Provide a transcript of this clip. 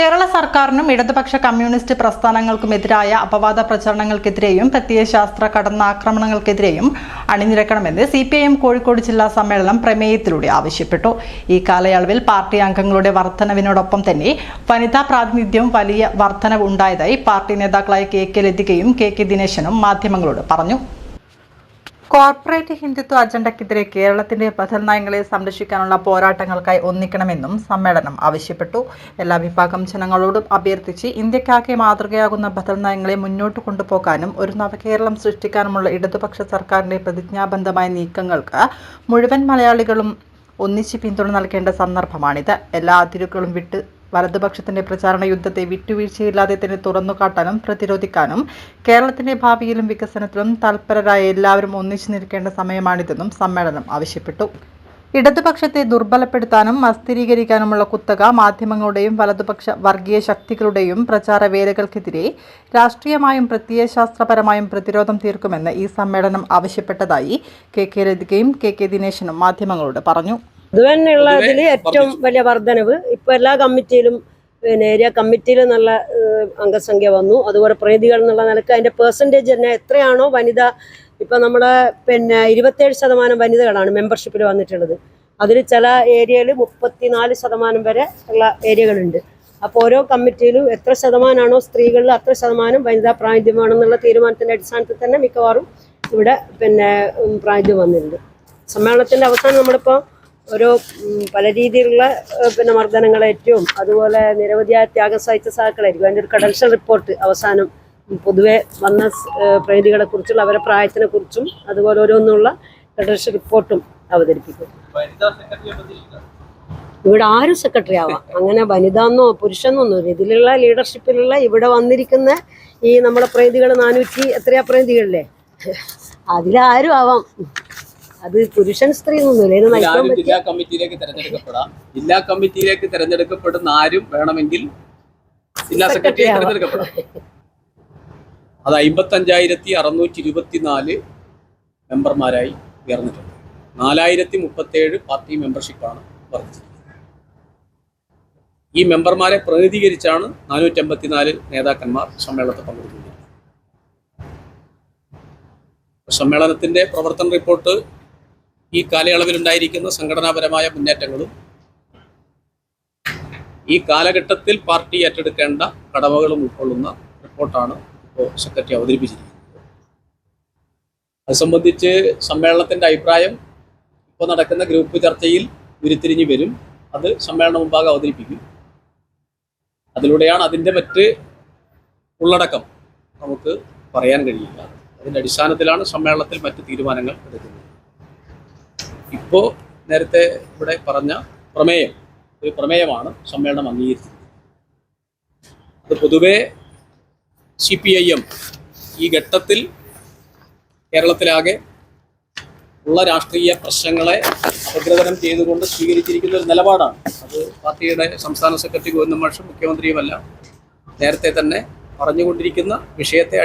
കേരള സർക്കാരിനും ഇടതുപക്ഷ കമ്മ്യൂണിസ്റ്റ് പ്രസ്ഥാനങ്ങൾക്കുമെതിരായ അപവാദ പ്രചരണങ്ങൾക്കെതിരെയും പ്രത്യയശാസ്ത്ര കടന്നാക്രമണങ്ങൾക്കെതിരെയും അണിനിരക്കണമെന്ന് സി പി ഐ കോഴിക്കോട് ജില്ലാ സമ്മേളനം പ്രമേയത്തിലൂടെ ആവശ്യപ്പെട്ടു. ഈ കാലയളവിൽ പാർട്ടി അംഗങ്ങളുടെ വർധനവിനോടൊപ്പം തന്നെ വനിതാ പ്രാതിനിധ്യവും വലിയ വർധനവ് ഉണ്ടായതായി പാർട്ടി നേതാക്കളായ കെ കെ ലതികയും കെ കെ ദിനേശനും മാധ്യമങ്ങളോട് പറഞ്ഞു. കോർപ്പറേറ്റ് ഹിന്ദുത്വ അജണ്ടയ്ക്കെതിരെ കേരളത്തിന്റെ ബദൽ നയങ്ങളെ സംരക്ഷിക്കാനുള്ള പോരാട്ടങ്ങൾക്കായി ഒന്നിക്കണമെന്നും സമ്മേളനം ആവശ്യപ്പെട്ടു. എല്ലാ വിഭാഗം ജനങ്ങളോടും അഭ്യർത്ഥിച്ച് ഇന്ത്യക്കാകെ മാതൃകയാകുന്ന ബദൽ നയങ്ങളെ മുന്നോട്ട് കൊണ്ടുപോകാനും ഒരു നവകേരളം സൃഷ്ടിക്കാനുമുള്ള ഇടതുപക്ഷ സർക്കാരിന്റെ പ്രതിജ്ഞാബന്ധമായ നീക്കങ്ങൾക്ക് മുഴുവൻ മലയാളികളും ഒന്നിച്ച് പിന്തുണ നൽകേണ്ട സന്ദർഭമാണിത്. എല്ലാ അതിരുകളും വിട്ട് വലതുപക്ഷത്തിന്റെ പ്രചാരണ യുദ്ധത്തെ വിട്ടുവീഴ്ചയില്ലാതെ തന്നെ തുറന്നുകാട്ടാനും പ്രതിരോധിക്കാനും കേരളത്തിന്റെ ഭാവിയിലും വികസനത്തിലും തൽപരരായ എല്ലാവരും ഒന്നിച്ചു നിൽക്കേണ്ട സമയമാണിതെന്നും സമ്മേളനം ആവശ്യപ്പെട്ടു. ഇടതുപക്ഷത്തെ ദുർബലപ്പെടുത്താനും അസ്ഥിരീകരിക്കാനുമുള്ള കുത്തക മാധ്യമങ്ങളുടെയും വലതുപക്ഷ വർഗീയ ശക്തികളുടെയും പ്രചാര വേലകൾക്കെതിരെ രാഷ്ട്രീയമായും പ്രത്യയശാസ്ത്രപരമായും പ്രതിരോധം തീർക്കുമെന്ന് ഈ സമ്മേളനം ആവശ്യപ്പെട്ടതായി കെ കെ ലതികയും കെ കെ ദിനേശനും മാധ്യമങ്ങളോട് പറഞ്ഞു. തന്നെയുള്ള ഇതിൽ ഏറ്റവും വലിയ വർധനവ് ഇപ്പൊ എല്ലാ കമ്മിറ്റിയിലും പിന്നെ ഏരിയ കമ്മിറ്റിയിൽ നല്ല അംഗസംഖ്യ വന്നു. അതുപോലെ പ്രതികൾ എന്നുള്ള നിലയ്ക്ക് അതിന്റെ പെർസെന്റേജ് തന്നെ എത്രയാണോ വനിത ഇപ്പൊ നമ്മുടെ പിന്നെ ഇരുപത്തേഴ് ശതമാനം വനിതകളാണ് മെമ്പർഷിപ്പിൽ വന്നിട്ടുള്ളത്. അതിൽ ചില ഏരിയയിൽ മുപ്പത്തിനാല് ശതമാനം വരെ ഉള്ള ഏരിയകളുണ്ട്. അപ്പോൾ ഓരോ കമ്മിറ്റിയിലും എത്ര ശതമാനമാണോ സ്ത്രീകളിൽ അത്ര ശതമാനം വനിതാ പ്രാതിനിധ്യം വേണമെന്നുള്ള തീരുമാനത്തിന്റെ അടിസ്ഥാനത്തിൽ തന്നെ മിക്കവാറും ഇവിടെ പിന്നെ പ്രാതിനിധ്യം വന്നിട്ടുണ്ട്. സമ്മേളനത്തിന്റെ അവസാനം നമ്മളിപ്പോൾ ഉം, പല രീതിയിലുള്ള പിന്നെ മർദ്ദനങ്ങളേറ്റവും അതുപോലെ നിരവധിയായ ത്യാഗസാഹിത്യ സഹാക്കളായിരിക്കും അതിന്റെ ഒരു കടൽഷൻ റിപ്പോർട്ട് അവസാനം പൊതുവെ വന്ന പ്രതികളെ കുറിച്ചുള്ള അവരുടെ പ്രായത്തിനെ കുറിച്ചും അതുപോലെ ഓരോന്നുള്ള കടൽഷൻ റിപ്പോർട്ടും അവതരിപ്പിക്കും. ഇവിടെ ആരും സെക്രട്ടറി ആവാം. അങ്ങനെ വനിതാന്നോ പുരുഷനൊന്നും ഇതിലുള്ള ലീഡർഷിപ്പിലുള്ള ഇവിടെ വന്നിരിക്കുന്ന ഈ നമ്മുടെ പ്രതികൾ നാനൂറ്റി എത്രയാ പ്രതികളില്ലേ അതിലാരും ആവാം. അത് പുരുഷൻ സ്ത്രീ ജില്ലാ കമ്മിറ്റിയിലേക്ക് തെരഞ്ഞെടുക്കപ്പെടാം. ജില്ലാ കമ്മിറ്റിയിലേക്ക് തെരഞ്ഞെടുക്കപ്പെടുന്ന ആരും വേണമെങ്കിൽ ജില്ലാ സെക്രട്ടറി. തെരഞ്ഞെടുക്കപ്പെടാം. അത് അമ്പത്തഞ്ചായിരത്തി അറുന്നൂറ്റി ഇരുപത്തിനാല് മെമ്പർമാരായി ഉയർന്നിട്ടുണ്ട്. നാലായിരത്തി മുപ്പത്തേഴ് പാർട്ടി മെമ്പർഷിപ്പാണ് വർദ്ധിച്ചത് ഈ മെമ്പർമാരെ പ്രതിനിധീകരിച്ചാണ് നാനൂറ്റി അമ്പത്തിനാല് നേതാക്കന്മാർ സമ്മേളനത്തിൽ പങ്കെടുക്കുന്നത്. സമ്മേളനത്തിന്റെ പ്രവർത്തന റിപ്പോർട്ട് ഈ കാലയളവിലുണ്ടായിരിക്കുന്ന സംഘടനാപരമായ മുന്നേറ്റങ്ങളും ഈ കാലഘട്ടത്തിൽ പാർട്ടി ഏറ്റെടുക്കേണ്ട കടമകളും ഉൾക്കൊള്ളുന്ന റിപ്പോർട്ടാണ് ഇപ്പോൾ സെക്രട്ടറി അവതരിപ്പിച്ചിരിക്കുന്നത്. അത് സംബന്ധിച്ച് സമ്മേളനത്തിന്റെ അഭിപ്രായം ഇപ്പോൾ നടക്കുന്ന ഗ്രൂപ്പ് ചർച്ചയിൽ ഉരുത്തിരിഞ്ഞ് വരും. അത് സമ്മേളന മുമ്പാകെ അവതരിപ്പിക്കും. അതിലൂടെയാണ് അതിന്റെ മറ്റ് ഉള്ളടക്കം നമുക്ക് പറയാൻ കഴിയില്ല. അതിന്റെ അടിസ്ഥാനത്തിലാണ് സമ്മേളനത്തിൽ മറ്റ് തീരുമാനങ്ങൾ എടുക്കുന്നത്. ഇപ്പോൾ നേരത്തെ ഇവിടെ പറഞ്ഞ പ്രമേയം ഒരു പ്രമേയമാണ് സമ്മേളനം അംഗീകരിച്ചത്. അത് പൊതുവേ സി പി ഐ എം ഈ ഘട്ടത്തിൽ കേരളത്തിലാകെ ഉള്ള രാഷ്ട്രീയ പ്രശ്നങ്ങളെ അപഗ്രഥനം ചെയ്തുകൊണ്ട് സ്വീകരിച്ചിരിക്കുന്ന ഒരു നിലപാടാണ്. അത് പാർട്ടിയുടെ സംസ്ഥാന സെക്രട്ടറി ഗോവിന്ദ മാഷും മുഖ്യമന്ത്രിയുമല്ല നേരത്തെ തന്നെ പറഞ്ഞുകൊണ്ടിരിക്കുന്ന വിഷയത്തെ